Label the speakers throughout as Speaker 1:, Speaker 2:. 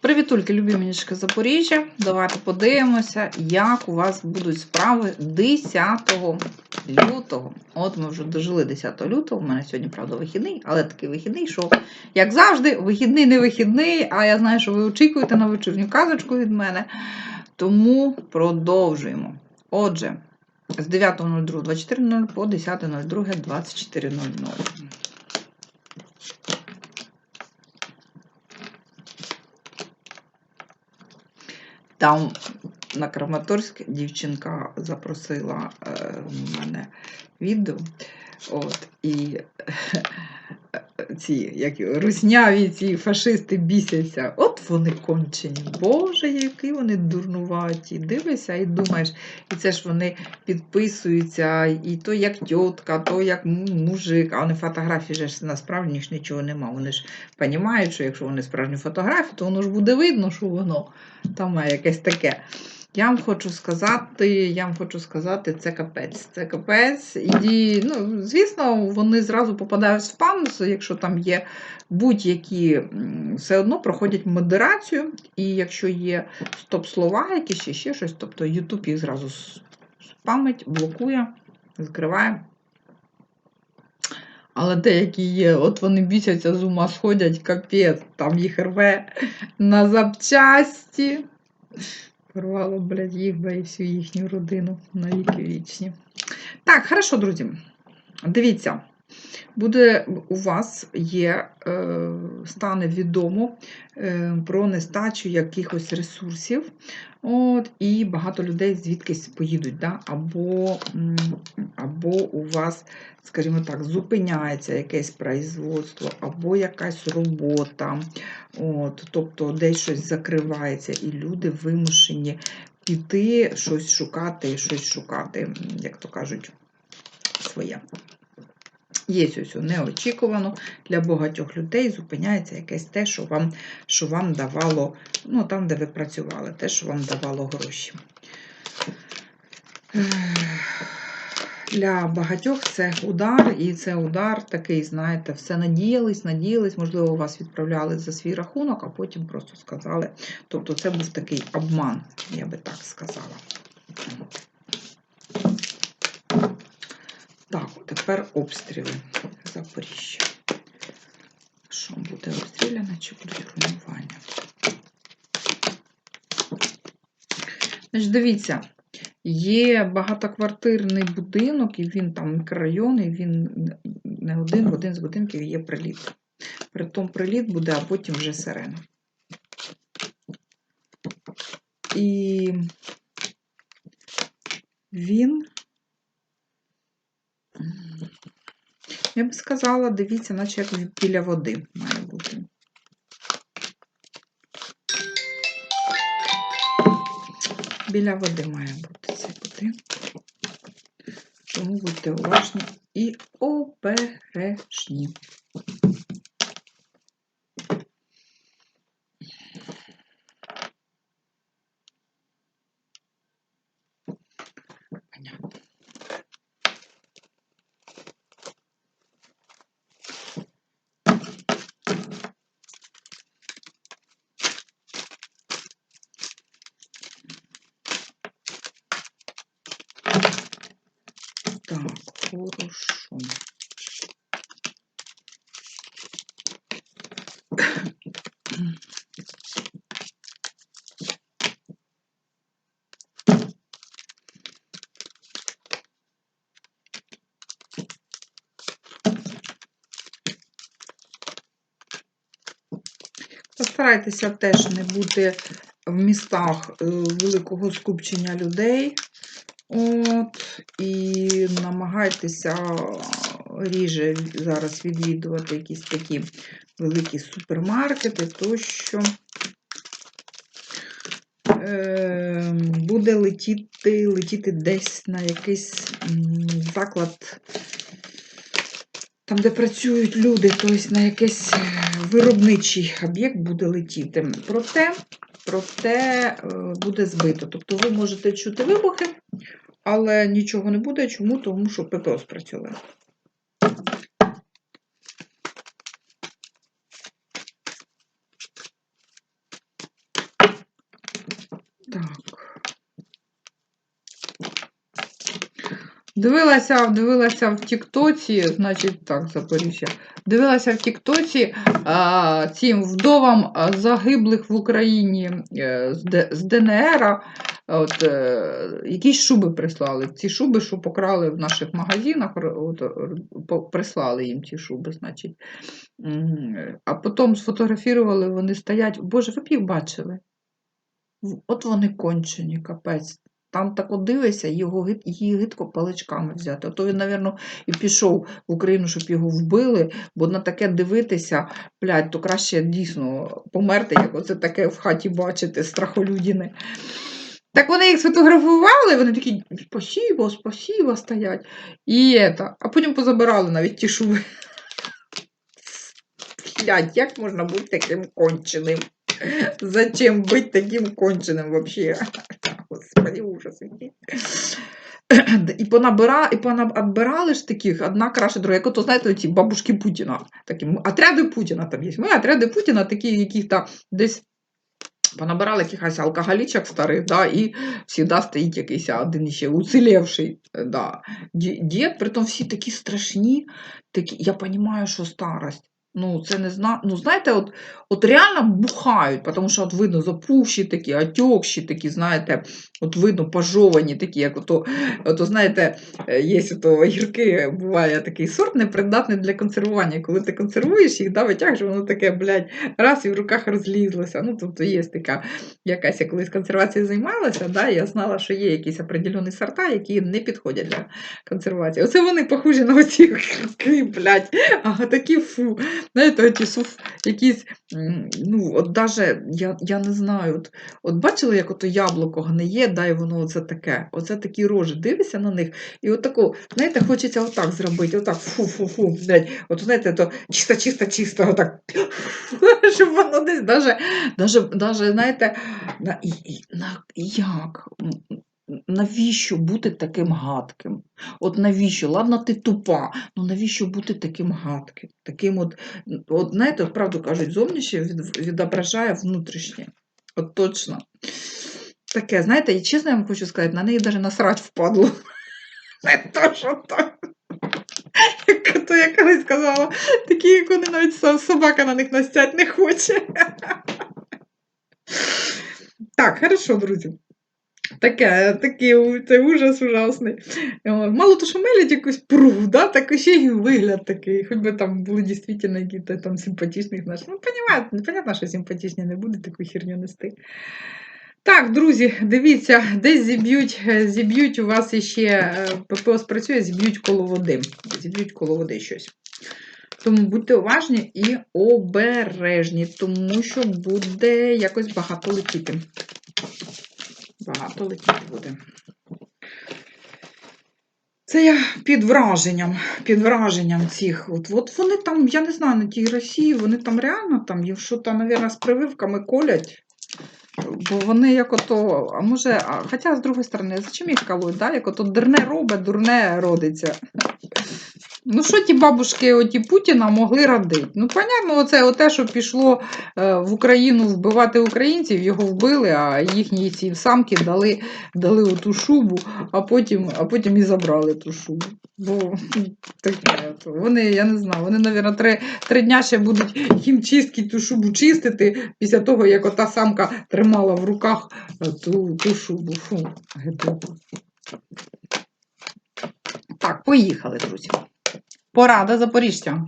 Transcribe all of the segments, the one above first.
Speaker 1: Привітульки, любі мінішки Запоріжжя. Давайте подивимося, як у вас будуть справи 10 лютого. От ми вже дожили 10 лютого. У мене сьогодні, правда, вихідний, але такий вихідний, що, як завжди, вихідний не вихідний, а я знаю, що ви очікуєте на вечірню казочку від мене. Тому продовжуємо. Отже, з 9.02.24.00 по 10.02.24.00. Там на Краматорськ дівчинка запросила е, мене відео. От, і ці як, русняві ці фашисти бісяться. От вони кончені. Боже, які вони дурнуваті. Дивишся і думаєш, і це ж вони підписуються, і то як тітка, то як мужик, а вони фотографії ж насправді ж нічого нема. Вони ж розуміють, що якщо вони справжні фотографії, то воно ж буде видно, що воно там має якесь таке. Я вам хочу сказати, я вам хочу сказати, це капець. Це капець. І, ну, звісно, вони зразу попадають в спам, якщо там є будь-які, все одно проходять модерацію, і якщо є стоп-слова, якісь ще, ще щось, тобто YouTube їх зразу спамить, блокує, закриває. Але деякі є, от вони бісяться, з ума сходять, капець, там їх рве на запчасті. Порвало, блядь, їх би і всю їхню родину на віки вічні. Так, хорошо, друзі. Дивіться, буде у вас є, е, стане відомо е, про нестачу якихось ресурсів. От, І багато людей звідкись поїдуть. Да? Або або у вас, скажімо так, зупиняється якесь производство, або якась робота. От, Тобто десь щось закривається, і люди вимушені піти, щось шукати, щось шукати, як то кажуть, своє. Є ось неочікувано для багатьох людей зупиняється якесь те, що вам що вам давало, ну там, де ви працювали, те, що вам давало гроші. Для багатьох це удар, і це удар такий, знаєте, все надіялись, надіялись, можливо, вас відправляли за свій рахунок, а потім просто сказали. Тобто це був такий обман, я би так сказала. Так, тепер обстріли Запоріжжя. Що буде обстріляно чи буде руйнування? Значить, Дивіться, є багатоквартирний будинок, і він там мікрорайон, і він не один в один з будинків є приліт. Притом приліт буде, а потім вже сирена. І він Я б сказала, дивіться, наче як біля води має Біля води має бути цей будинок. Тому будьте уважні і обережні. Так, хорошо. Постарайтеся теж не бути в містах е, великого скупчення людей. От, І намагайтеся ріже зараз відвідувати якісь такі великі супермаркети, тощо е, буде летіти, летіти десь на якийсь заклад, там, де працюють люди, тобто на якийсь виробничий об'єкт буде летіти. Проте, проте е, буде збито. Тобто ви можете чути вибухи але нічого не буде. Чому? Тому що ППО спрацює. Так. Дивилася, дивилася в Тіктоці, значить, так, Запоріжжя. Дивилася в Тіктоці цим вдовам загиблих в Україні е, з ДНР. От, е, якісь шуби прислали. Ці шуби, що покрали в наших магазинах, от, прислали їм ці шуби, значить. А потім сфотографували, вони стоять. Боже, ви б їх бачили. От вони кончені, капець. Там так от дивишся, його її гидко паличками взяти. А то він, напевно, і пішов в Україну, щоб його вбили, бо на таке дивитися, блядь, то краще дійсно померти, як оце таке в хаті бачити, страхолюдіне. Так вони їх сфотографували, вони такі спасибо, спасибо стоять. І это. А потім позабирали навіть ті шуби. Блядь, як можна бути таким конченим? Зачем быть таким конченим вообще? Господи, ужас. І понабира, і понабирали ж таких, одна краще друга. Як ото, знаєте, ці бабушки Путіна. Такі, отряди Путіна там є. Ми отряди Путіна, такі, яких там десь понабирали якихось алкоголічок старих, да, і завжди стоїть якийсь один ще уцілевший. е, Да. Ді- Дід, притом всі такі страшні, такі, я розумію, що старость. Ну, це не зна... ну, знаєте, от, от реально бухають, тому що от видно запухші такі, отекші такі, знаєте, от видно пожовані такі, як ото, ото знаєте, е, є ото огірки, буває такий сорт непридатний для консервування. Коли ти консервуєш їх, да, витягуєш, воно таке, блядь, раз і в руках розлізлося. Ну, тобто є така якась, я колись консервацією займалася, да, я знала, що є якісь определені сорта, які не підходять для консервації. Оце вони похожі на оці блядь, ага, такі фу. Знаєте, оті якісь, ну, от даже, я, я не знаю, от, от бачили, як ото яблуко гниє, да, воно оце таке, оце такі рожі, дивишся на них, і от таку, знаєте, хочеться отак зробити, отак, фу-фу-фу, от знаєте, то чисто, чисто, чисто, отак, щоб воно десь, даже, даже, даже знаєте, на, і, і, на, як? Навіщо бути таким гадким? От навіщо? Ладно, ти тупа, ну навіщо бути таким гадким? Таким от, от знаєте, правду кажуть, зовнішнє від, відображає внутрішнє. От точно. Таке, знаєте, і чесно я вам хочу сказати, на неї навіть насрать впадло. Не то, що то. Як то я колись сказала, такі, як вони навіть собака на них настять не хоче. Так, хорошо, друзі. Таке, такий це ужас ужасний. Мало то, що мелять якусь пругу, да, так ще й вигляд такий. Хоч би там були дійсно якісь там симпатичних наших. Ну, понімаєте, понятно, що симпатичні не буде таку херню нести. Так, друзі, дивіться, десь зіб'ють, е, зіб'ють у вас іще е, ППО спрацює, зіб'ють коло води. Зіб'ють коло води щось. Тому будьте уважні і обережні, тому що буде якось багато летіти. Багато летіти буде. Це я під враженням, під враженням цих. От, от вони там, я не знаю, на тій Росії, вони там реально там, їм що там, мабуть, з прививками колять. Бо вони як ото, а може, а, хоча з другої сторони, зачем їх колоть, да? як ото дурне робить, дурне родиться. Ну, що ті бабушки оті Путіна могли родити? Ну, понятно, оце оте, що пішло е, в Україну вбивати українців, його вбили, а їхні ці самки дали, дали оту шубу, а потім, а потім і забрали ту шубу. Бо таке, вони, я не знаю, вони, мабуть, три, три дня ще будуть хімчистки ту шубу чистити після того, як ота самка тримала в руках ту, ту шубу. Фу. Так, поїхали, друзі. Порада запоріжця.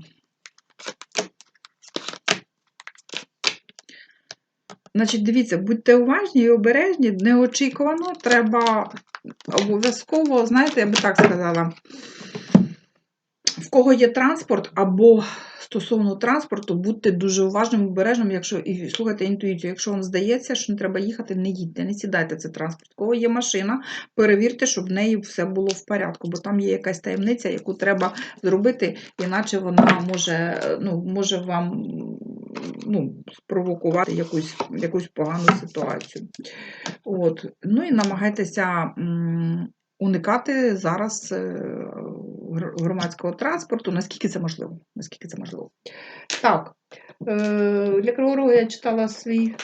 Speaker 1: Значить, дивіться, будьте уважні і обережні, неочікувано треба обов'язково, знаєте, я би так сказала, в кого є транспорт або стосовно транспорту, будьте дуже уважним, обережним, якщо і слухайте інтуїцію. Якщо вам здається, що не треба їхати, не їдьте, не сідайте в цей транспорт. Кого є машина, перевірте, щоб в неї все було в порядку, бо там є якась таємниця, яку треба зробити, іначе вона може, ну, може вам ну, спровокувати якусь, якусь погану ситуацію. От. Ну і намагайтеся. м, Уникати зараз е, громадського транспорту, наскільки це можливо. Наскільки це можливо. Так, е, для Кривого Рогу я читала свій,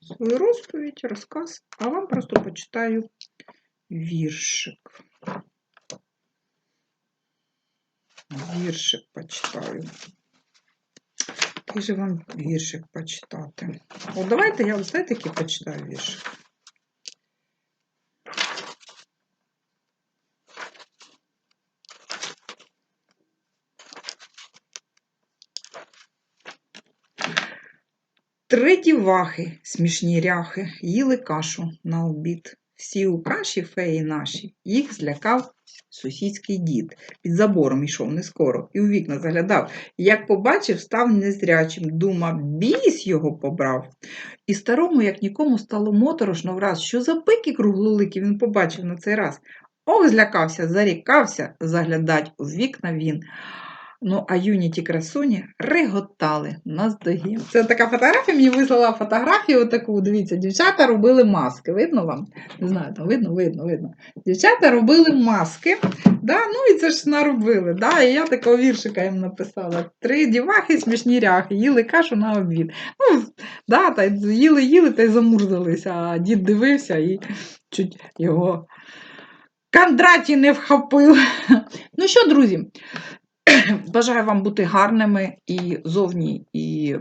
Speaker 1: свою розповідь, розказ, а вам просто почитаю віршик. віршик почитаю. Який же вам віршик почитати? О, давайте я знаєте, який почитаю віршик. Три дівахи, смішні ряхи, їли кашу на обід. Всі у каші феї наші, їх злякав сусідський дід. Під забором йшов не скоро і у вікна заглядав. Як побачив, став незрячим, думав, біс його побрав. І старому, як нікому, стало моторошно враз, що за пики круглолики він побачив на цей раз. Ох, злякався, зарікався, заглядать у вікна він. Ну, а юні ті красуні реготали наздогін. Це така фотографія, мені вислала фотографію отаку, дивіться, дівчата робили маски. Видно вам? Не знаю, там видно, видно, видно. Дівчата робили маски, да? ну і це ж наробили. Да? І я такого віршика їм написала. Три дівахи, смішні ряхи, їли кашу на обід. Ну, да, та їли, їли та й замурзалися, а дід дивився і чуть його Кондраті не вхопив. Ну що, друзі, Бажаю вам бути гарними і зовні, і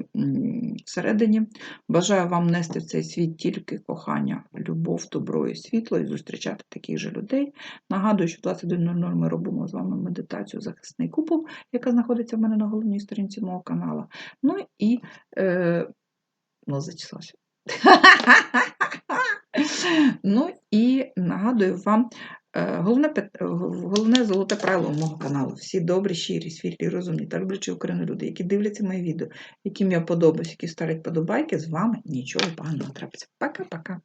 Speaker 1: всередині. Бажаю вам нести в цей світ тільки кохання, любов, добро і світло, і зустрічати таких же людей. Нагадую, що в 21.00 ми робимо з вами медитацію захисний купол, яка знаходиться в мене на головній сторінці мого каналу. Ну і е, ну, зачислався. Ну і нагадую вам Головне, е, головне золоте правило мого каналу. Всі добрі, щирі, світлі, розумні та люблячі Україну люди, які дивляться мої відео, яким я подобаюсь, які ставлять подобайки, з вами нічого поганого трапиться. Пока-пока.